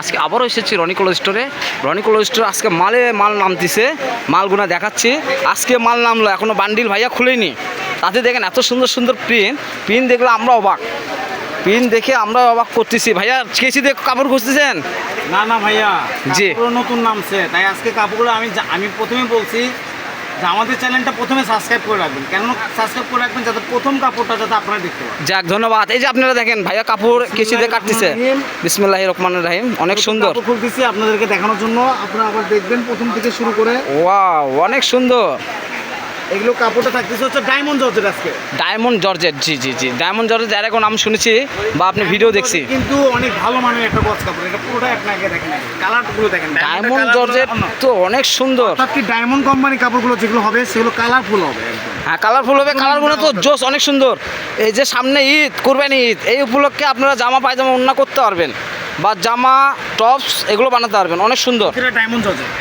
আজকে আবারও এসেছি রনিকোল স্টোরে রনিকোল স্টোরে আজকে মালে মাল নামতিছে মালগুনা দেখাচ্ছি। আজকে মাল নামলো এখনও বান্ডিল ভাইয়া খুলেনি। তাতে দেখেন এত সুন্দর সুন্দর প্রিন্ট প্রিন্ট দেখলে আমরা অবাক। প্রিন্ট দেখে আমরা অবাক করতেছি। ভাইয়া কেসি দিয়ে কাপড় খুঁজতেছেন? না না ভাইয়া। জি। নতুন নামছে। তাই আজকে কাপড়গুলো আমি আমি প্রথমে বলছি আমাদের চ্যানেলটা প্রথমে সাবস্ক্রাইব করে রাখবেন। কেন সাবস্ক্রাইব করে রাখবেন যাতে প্রথম কাপড়টা যাতে আপনারা দেখতে পান। যাক ধন্যবাদ। এই যে আপনারা দেখেন ভাইয়া কাপড় কেসি দিয়ে কাটতেছে। বিসমুল্লাহ রহমান রাহিম। অনেক সুন্দর। খুলতেছি আপনাদেরকে দেখানোর জন্য। আপনারা আবার দেখবেন প্রথম থেকে শুরু করে। ওয়াও অনেক সুন্দর। এগুলো কাপড়টা থাকতেছে হচ্ছে ডায়মন্ড জর্জের আজকে। ডায়মন্ড জর্জেট জি জি জি। ডায়মন্ড জর্জেট যার এখন নাম শুনেছি বা আপনি ভিডিও দেখছি। কিন্তু অনেক ভালো মানের একটা গছ কাপড়। এটা পুরোটা আপনাকে দেখেন কালারগুলো দেখেন ডায়মন্ড জর্জেট তো অনেক সুন্দর। অর্থাৎ কি ডায়মন্ড কোম্পানি কাপড়গুলো যেগুলো হবে সেগুলো কালারফুল হবে একদম। হ্যাঁ কালারফুল হবে। কালারগুলো তো জোস অনেক সুন্দর। এই যে সামনে ঈদ কোরবানি ঈদ এই উপলক্ষে আপনারা জামা পায়জামা অন্য করতে পারবেন। বা জামা টপস এগুলো বানাতে পারবেন। অনেক সুন্দর।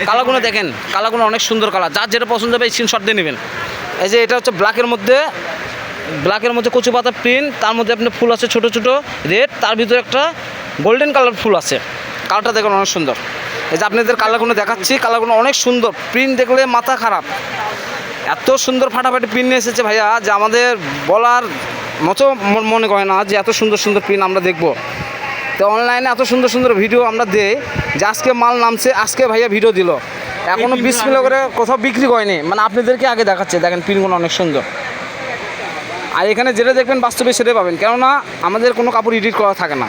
কালারগুলো দেখেন কালারগুলো অনেক সুন্দর কালার। যার যেটা পছন্দ হবে এই স্ক্রিনশট দিয়ে নেবেন। এই যে এটা হচ্ছে ব্ল্যাকের মধ্যে ব্ল্যাকের মধ্যে কচু পাতা প্রিন্ট তার মধ্যে আপনার ফুল আছে ছোট ছোট রেড তার ভিতরে একটা গোল্ডেন কালার ফুল আছে। কালারটা দেখুন অনেক সুন্দর। এই যে আপনাদের কালারগুলো দেখাচ্ছি কালারগুলো অনেক সুন্দর। প্রিন্ট দেখলে মাথা খারাপ। এত সুন্দর ফাটাফাটি প্রিন্ট নিয়ে এসেছে ভাইয়া যে আমাদের বলার মতো মন- মনে করে না যে এত সুন্দর সুন্দর প্রিন্ট আমরা দেখব। তো অনলাইনে এত সুন্দর সুন্দর ভিডিও আমরা দেই যে আজকে মাল নামছে আজকে ভাইয়া ভিডিও দিল। এখনও এই বিশ কিলো করে কোথাও বিক্রি করেনি মানে আপনাদেরকে আগে দেখাচ্ছে দেখেন প্রিন্টগুলো অনেক সুন্দর। আর এখানে যেটা দেখবেন বাস্তবে সেটাই পাবেন। কেননা আমাদের কোনো কাপড় এডিট করা থাকে না।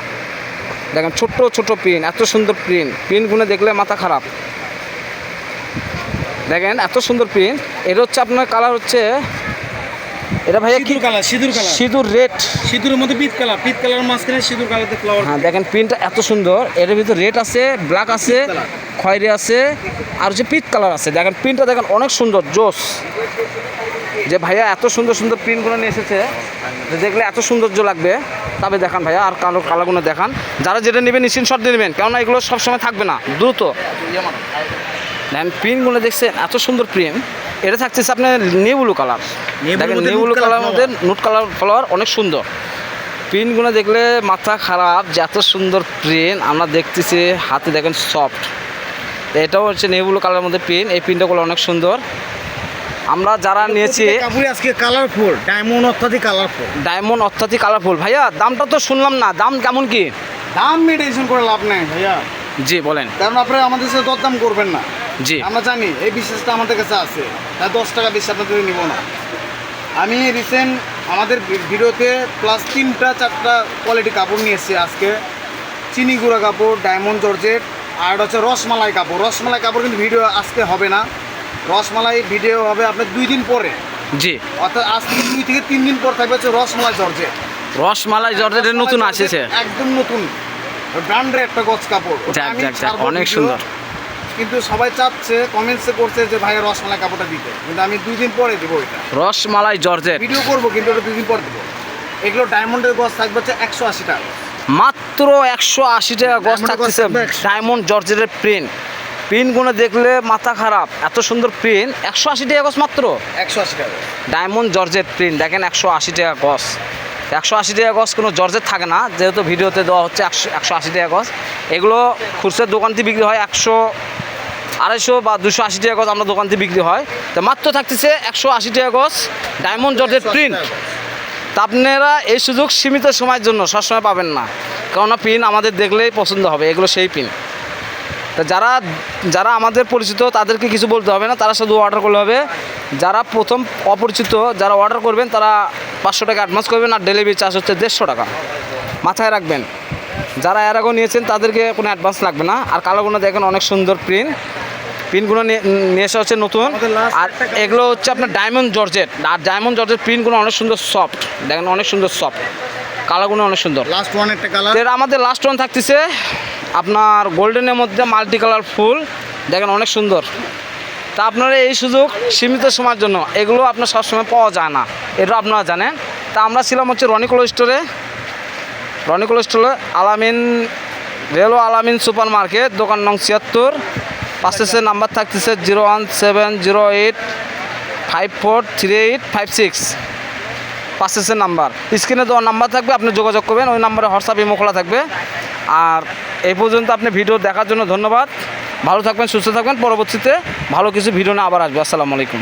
দেখেন ছোট্ট ছোট প্রিন্ট এত সুন্দর প্রিন্ট প্রিন্টগুলো দেখলে মাথা খারাপ। দেখেন এত সুন্দর প্রিন্ট এটা হচ্ছে আপনার কালার হচ্ছে এটা ভাইয়া কি কালার সিঁদুর কালার। সিঁদুর রেড। সিঁদুরের মধ্যে পিত কালার পিত কালার মাঝখানে সিঁদুর কালারতে ফ্লাওয়ার হ্যাঁ দেখেন প্রিন্টটা এত সুন্দর। এর ভিতরে রেড আছে ব্ল্যাক আছে খয়েরি আছে আর হচ্ছে পিট কালার আছে। দেখেন প্রিন্টটা দেখেন অনেক সুন্দর জোস। যে ভাইয়া এত সুন্দর সুন্দর প্রিন্টগুলো নিয়ে এসেছে যে দেখলে এত সৌন্দর্য লাগবে। তবে দেখান ভাইয়া আর কালো কালারগুলো দেখান। যারা যেটা নেবেন স্ক্রিনশট দিয়ে নেবেন। কেননা এগুলো সবসময় থাকবে না দ্রুত। দেখেন প্রিন্টগুলো দেখছেন এত সুন্দর প্রিন্ট। এটা থাকতেছে আপনার নেবুলু কালার। দেখেন নুট কালার কালার মধ্যে নুট কালার ফ্লাওয়ার অনেক সুন্দর। প্রিন্টগুলো দেখলে মাথা খারাপ যে এত সুন্দর প্রিন্ট আমরা দেখতেছি হাতে দেখেন সফট এটাও হচ্ছে নেবুলো কালারের মধ্যে প্রিন্ট এই প্রিন্টগুলো অনেক সুন্দর। আমরা যারা নিয়েছি আজকে কালারফুল ডায়মন্ড অত্যাধিক কালারফুল ডায়মন্ড অত্যাধিক কালারফুল ভাইয়া দামটা তো শুনলাম না দাম কেমন কি? দাম নিয়ে টেনশন করে লাভ নেই ভাইয়া। জি বলেন। কারণ আপনারা আমাদের সাথে দরদাম করবেন না। জি। আমরা জানি এই বিশ্বাসটা আমাদের কাছে আছে। তাই দশ টাকা বেশি আপনাদের নিব না। আমি রিসেন্ট আমাদের ভিডিওতে প্লাস তিনটা চারটা কোয়ালিটি কাপড় নিয়ে এসেছি আজকে। চিনি গুঁড়া কাপড় ডায়মন্ড জর্জেট আর হচ্ছে রসমালাই কাপড়। রসমালাই কাপড় কিন্তু ভিডিও আজকে হবে না। রসমালাই ভিডিও হবে আপনার দুই দিন পরে। জি। অর্থাৎ আজ থেকে দুই থেকে তিন দিন পর থাকবে হচ্ছে রসমালাই জর্জেট। রসমালাই জর্জেটের নতুন আসেছে। একদম নতুন। ব্র্যান্ডের একটা গছ কাপড়। অনেক সুন্দর। কিন্তু সবাই চাচ্ছে কমেন্টসে করছে যে ভাই রসমালাই কাপড়টা দিতে। কিন্তু আমি দুই দিন পরে দেবো এটা। রসমালাই জর্জেট। ভিডিও করব কিন্তু ওটা দুই দিন পর দেবো। এগুলো ডায়মন্ডের গছ থাকবে হচ্ছে একশো আশি টাকা মাত্র একশো আশি টাকা গজ থাকতেছে থাকবে 100 ডায়মন্ড জর্জেটের প্রিন্ট প্রিন্টগুলো দেখলে মাথা খারাপ এত সুন্দর প্রিন্ট একশো আশি টাকা গজ মাত্র? একশো আশি টাকা ডায়মন্ড জর্জেট প্রিন্ট দেখেন একশো আশি টাকা গজ একশো আশি টাকা গজ কোনো জর্জেট থাকে না যেহেতু ভিডিওতে দেওয়া হচ্ছে একশো একশো আশি টাকা গজ এগুলো খুচরা দোকান থেকে বিক্রি হয় একশো আড়াইশো বা দুশো আশি টাকা গজ আমরা দোকান থেকে বিক্রি হয়। তো মাত্র থাকতেছে একশো আশি টাকা গজ ডায়মন্ড 180 প্রিন্ট। তা আপনারা এই সুযোগ সীমিত সময়ের জন্য সবসময় পাবেন না। কেননা পিন আমাদের দেখলেই পছন্দ হবে এগুলো সেই পিন। তা যারা যারা আমাদের পরিচিত তাদেরকে কিছু বলতে হবে না তারা শুধু অর্ডার করলে হবে। যারা প্রথম অপরিচিত যারা অর্ডার করবেন তারা পাঁচশো টাকা অ্যাডভান্স করবেন আর ডেলিভারি চার্জ হচ্ছে দেড়শো টাকা। মাথায় রাখবেন। যারা এর আগেও নিয়েছেন তাদেরকে কোনো অ্যাডভান্স লাগবে না। আর কালোগুলো দেখেন অনেক সুন্দর প্রিন্ট প্রিন্টগুলো নিয়ে নিয়ে এসে হচ্ছে নতুন। আর এগুলো হচ্ছে আপনার ডায়মন্ড জর্জেট আর ডায়মন্ড জর্জেট প্রিন্টগুলো অনেক সুন্দর সফট দেখেন অনেক সুন্দর সফট কালারগুলো অনেক সুন্দর। লাস্ট ওয়ান একটা কালারের আমাদের লাস্ট ওয়ান থাকতেছে আপনার গোল্ডেনের মধ্যে মাল্টি কালার ফুল। দেখেন অনেক সুন্দর। তা আপনারা এই সুযোগ সীমিত সময়ের জন্য এগুলো আপনার সবসময় পাওয়া যায় না। এটা আপনারা জানেন। তা আমরা ছিলাম হচ্ছে রনিকোলো স্টোরে রনিকোলো স্টোরে আলামিন রেলো আলামিন সুপার মার্কেট দোকান নং ছিয়াত্তর। পাশে নাম্বার থাকতেছে zero one seven zero eight five four three eight five six. পাশে নাম্বার। স্ক্রিনে দেওয়ার নাম্বার থাকবে, আপনি যোগাযোগ করবেন, ওই নাম্বারে হোয়াটসঅ্যাপ ইমো খোলা থাকবে। আর এই পর্যন্ত আপনি ভিডিও দেখার জন্য ধন্যবাদ। ভালো থাকবেন, সুস্থ থাকবেন, পরবর্তীতে ভালো কিছু ভিডিও না আবার আসবে। আসসালামু আলাইকুম।